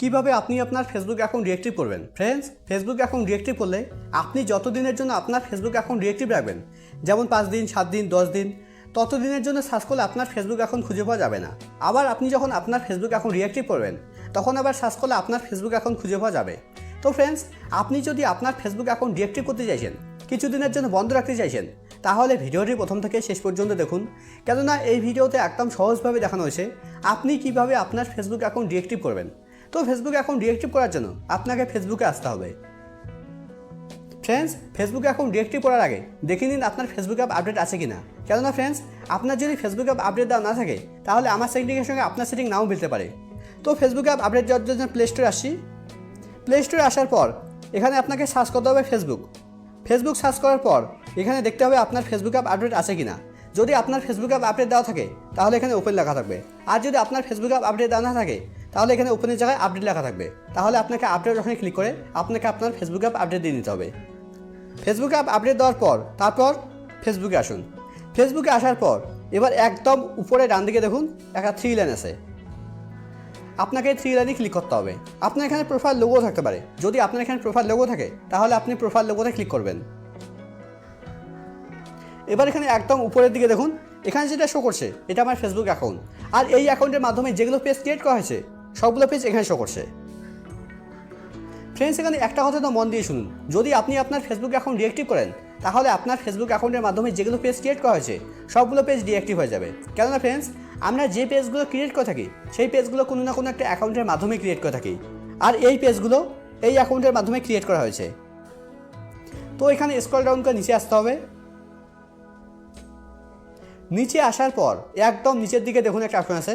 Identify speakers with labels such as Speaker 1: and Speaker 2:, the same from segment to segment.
Speaker 1: কীভাবে আপনি আপনার ফেসবুক অ্যাকাউন্ট রিয়েক্টিভ করবেন? ফ্রেন্ডস ফেসবুক অ্যাকাউন্ট রিয়েক্টিভ করলে আপনি যত দিনের জন্য আপনার ফেসবুক অ্যাকাউন্ট রিয়েক্টিভ রাখবেন, যেমন পাঁচ দিন, সাত দিন, দশ দিন তত দিনের জন্য সার্চ করলে আপনার ফেসবুক অ্যাকাউন্ট খুঁজে পাওয়া যাবে না। আবার আপনি যখন আপনার ফেসবুক অ্যাকাউন্ট রিয়েক্টিভ করবেন, তখন আবার সার্চ করলে আপনার ফেসবুক অ্যাকাউন্ট খুঁজে পাওয়া যাবে। তো ফ্রেন্ডস আপনি যদি আপনার ফেসবুক অ্যাকাউন্ট রিয়েক্টিভ করতে চাইছেন, কিছুদিনের জন্য বন্ধ রাখতে চাইছেন, তাহলে ভিডিওটি প্রথম থেকে শেষ পর্যন্ত দেখুন। কেননা এই ভিডিওতে একদম সহজভাবে দেখানো হয়েছে, আপনি কীভাবে আপনার ফেসবুক অ্যাকাউন্ট রিয়েক্টিভ করবেন। তো ফেসবুক এখন রিয়েক্টিভ করার জন্য আপনাকে ফেসবুকে আসতে হবে। ফ্রেন্ডস ফেসবুক এখন রিয়েক্টিভ করার আগে দেখে নিন আপনার ফেসবুক অ্যাপ আপডেট আছে কি না কেননা ফ্রেন্ডস আপনার যদি ফেসবুক অ্যাপ আপডেট দেওয়া না থাকে, তাহলে আমার সেটিংয়ের সঙ্গে আপনার সেটিং নাও মিলতে পারে। তো ফেসবুক অ্যাপ আপডেট দেওয়ার জন্য প্লে স্টোরে আসি। প্লে স্টোরে আসার পর এখানে আপনাকে সার্চ করতে হবে ফেসবুক ফেসবুক সার্চ করার পর এখানে দেখতে হবে আপনার ফেসবুক অ্যাপ আপডেট আছে কি না যদি আপনার ফেসবুক অ্যাপ আপডেট দেওয়া থাকে, তাহলে এখানে ওপেন লেখা থাকবে। আর যদি আপনার ফেসবুক অ্যাপ আপডেট দেওয়া না থাকে তাহলে এখানে ওপেনের জায়গায় আপডেট লেখা থাকবে। তাহলে আপনাকে আপডেট ওখানে ক্লিক করে, আপনাকে আপনার ফেসবুক অ্যাপ আপডেট দিয়ে নিতে হবে। ফেসবুক অ্যাপ আপডেট দেওয়ার পর, তারপর ফেসবুকে আসুন। ফেসবুকে আসার পর, এবার একদম উপরে ডান দিকে দেখুন, একটা থ্রি লাইন আছে। আপনাকে থ্রি লাইনে ক্লিক করতে হবে। আপনার এখানে প্রোফাইল লোগো থাকতে পারে। যদি আপনার এখানে প্রোফাইল লোগো থাকে, তাহলে আপনি প্রোফাইল লোগোতে ক্লিক করবেন। এবার এখানে একদম উপরের দিকে দেখুন, এখানে যেটা শো করছে, এটা আমার ফেসবুক অ্যাকাউন্ট আর এই অ্যাকাউন্টের মাধ্যমে যেগুলো পেজ ক্রিয়েট করা হয়েছে সবগুলো পেজ এখানে শো করছে। ফ্রেন্ডস এখানে একটা কথা তো মন দিয়ে শুনুন। যদি আপনি আপনার ফেসবুক অ্যাকাউন্ট রিয়েক্টিভ করেন, তাহলে আপনার ফেসবুক অ্যাকাউন্টের মাধ্যমে যেগুলো পেজ ক্রিয়েট করা হয়েছে, সবগুলো পেজ ডিঅ্যাক্টিভ হয়ে যাবে। কেননা ফ্রেন্ডস আমরা যে পেজগুলো ক্রিয়েট করে থাকি, সেই পেজগুলো কোনো না কোনো একটা অ্যাকাউন্টের মাধ্যমে ক্রিয়েট করে থাকি। আর এই পেজগুলো এই অ্যাকাউন্টের মাধ্যমে ক্রিয়েট করা হয়েছে। তো এখানে স্ক্রল ডাউন করে নিচে আসতে হবে। নিচে আসার পর, একদম নিচের দিকে দেখুন একটা অপশন আছে।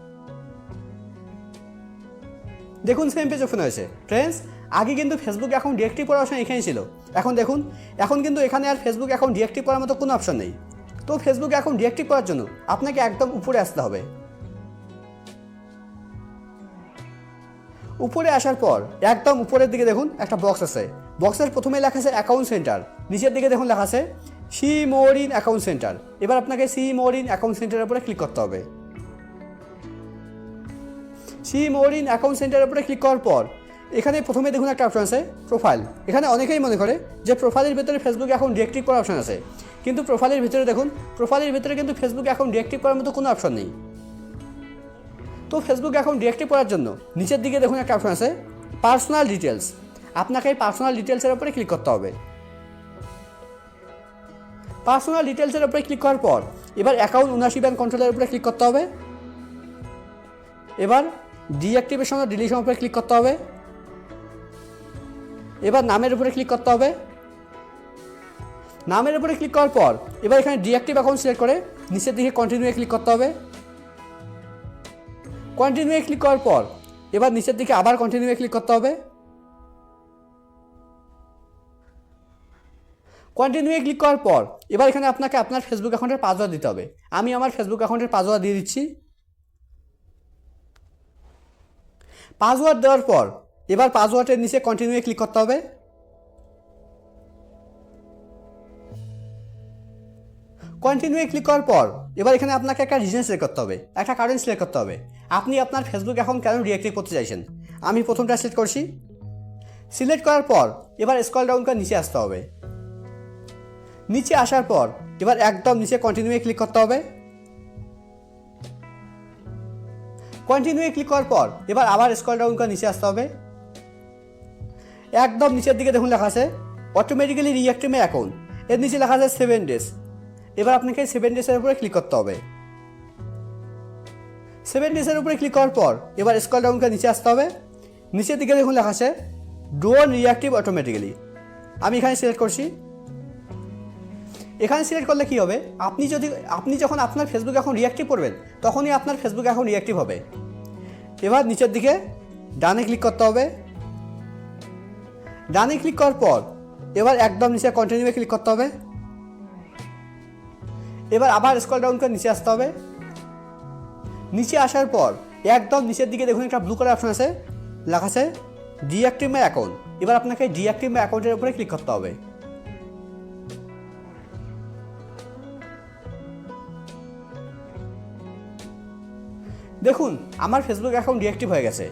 Speaker 1: দেখুন সেম পেজ ওপেন হয়েছে। ফ্রেন্ডস আগে কিন্তু ফেসবুক এখন ডিএক্টিভ করার অপশন এখানে ছিল। এখন দেখুন, এখন কিন্তু এখানে আর ফেসবুক এখন ডিএক্টিভ করার মতো কোনো অপশন নেই। তো ফেসবুক এখন ডিএক্টিভ করার জন্য আপনাকে একদম উপরে আসতে হবে। উপরে আসার পর একদম উপরের দিকে দেখুন একটা বক্স আছে। বক্সের প্রথমে লেখা আছে অ্যাকাউন্ট সেন্টার নিচের দিকে দেখুন লেখা আছে see more in account center এবার আপনাকে সি মোর ইন অ্যাকাউন্ট সেন্টারের উপরে ক্লিক করতে হবে। সি মোর ইন অ্যাকাউন্ট সেন্টারের উপরে ক্লিক করার পর, এখানে প্রথমে দেখুন একটা অপশন আছে প্রোফাইল এখানে অনেকেই মনে করে যে প্রোফাইলের ভিতরে ফেসবুক এখন ডিএক্টিভ করার অপশন আছে। কিন্তু প্রোফাইলের ভিতরে দেখুন প্রোফাইলের ভিতরে কিন্তু ফেসবুক এখন ডিএক্টিভ করার মতো কোনো অপশন নেই। তো ফেসবুক এখন ডিএক্টিভ করার জন্য নিচের দিকে দেখুন একটা অপশন আছে পার্সোনাল ডিটেলস আপনাকে এই পার্সোনাল ডিটেলসের উপরে ক্লিক করতে হবে। পার্সোনাল ডিটেলসের উপরে ক্লিক করার পর, এবার অ্যাকাউন্ট ওনারশিপ অ্যান্ড কন্ট্রোলের উপরে ক্লিক করতে হবে। এবার ডিঅ্যাক্টিভেশন ও ডিলিশন উপরে ক্লিক করতে হবে। এবার নামের উপরে ক্লিক করতে হবে। নামের উপরে ক্লিক করার পর এবার এখানে ডিঅ্যাক্টিভ অ্যাকাউন্ট সিলেক্ট করে নিচের দিকে কন্টিনিউয়ে ক্লিক করতে হবে। কন্টিনিউয়ে ক্লিক করার পর এবার নিচের দিকে আবার কন্টিনিউয়ে ক্লিক করতে হবে। কন্টিনিউয়ে ক্লিক করার পর এবার এখানে আপনাকে আপনার ফেসবুক অ্যাকাউন্টের পাসওয়ার্ড দিতে হবে। আমি আমার ফেসবুক অ্যাকাউন্টের পাসওয়ার্ড দিয়ে দিচ্ছি। পাসওয়ার্ড দেওয়ার পর, এবার পাসওয়ার্ডের নিচে কন্টিনিউয়ে ক্লিক করতে হবে। কন্টিনিউয়ে ক্লিক করার পর, এবার এখানে আপনাকে একটা রিজন সিলেক্ট করতে হবে, একটা কারেন্ট সিলেক্ট করতে হবে। আপনি আপনার ফেসবুক অ্যাকাউন্ট কেন রিঅ্যাক্টিভ করতে চাইছেন? আমি প্রথমটা সিলেক্ট করছি। সিলেক্ট করার পর, এবার স্কল ডাউন করে নিচে আসতে হবে। নিচে আসার পর, এবার একদম নিচে কন্টিনিউয়ে ক্লিক করতে হবে। কন্টিনিউয়ে ক্লিক করার পর, এবার আবার স্কল ডাউন করে নিচে আসতে হবে। একদম নিচের দিকে দেখুন লেখা আছে অটোমেটিক্যালি রিঅ্যাক্টিভ অ্যাকাউন্ট এর নিচে লেখা আছে সেভেন ডেজ এবার আপনাকে সেভেন ডেজের উপরে ক্লিক করতে হবে। সেভেন ডেজের উপরে ক্লিক করার পর, এবার স্কল ডাউন করে নিচে আসতে হবে। নিচের দিকে দেখুন লেখা আছে ডোন রিঅ্যাক্টিভ অটোমেটিক্যালি আমি এখানে সিলেক্ট করছি। এখানে সিলেক্ট করলে কি হবে? আপনি যদি, আপনি যখন আপনার ফেসবুক এখন রিঅ্যাক্টিভ করবেন, তখনই আপনার ফেসবুক এখন রিঅ্যাক্টিভ হবে। এবার নিচের দিকে ডানে ক্লিক করতে হবে। ডানে ক্লিক করার পর, এবার একদম নিচে কন্টিনিউয়ে ক্লিক করতে হবে। এবার আবার স্কল ডাউন করে নিচে আসতে হবে। নিচে আসার পর, একদম নিচের দিকে দেখুন একটা ব্লু কালার অপশন আছে, লেখা আছে ডিঅ্যাক্টিভ মাই অ্যাকাউন্ট এবার আপনাকে ডিঅ্যাক্টিভ মাই অ্যাকাউন্টের উপরে ক্লিক করতে হবে। দেখুন আমার ফেসবুক অ্যাকাউন্ট ডিঅ্যাক্টিভ হয়ে গেছে।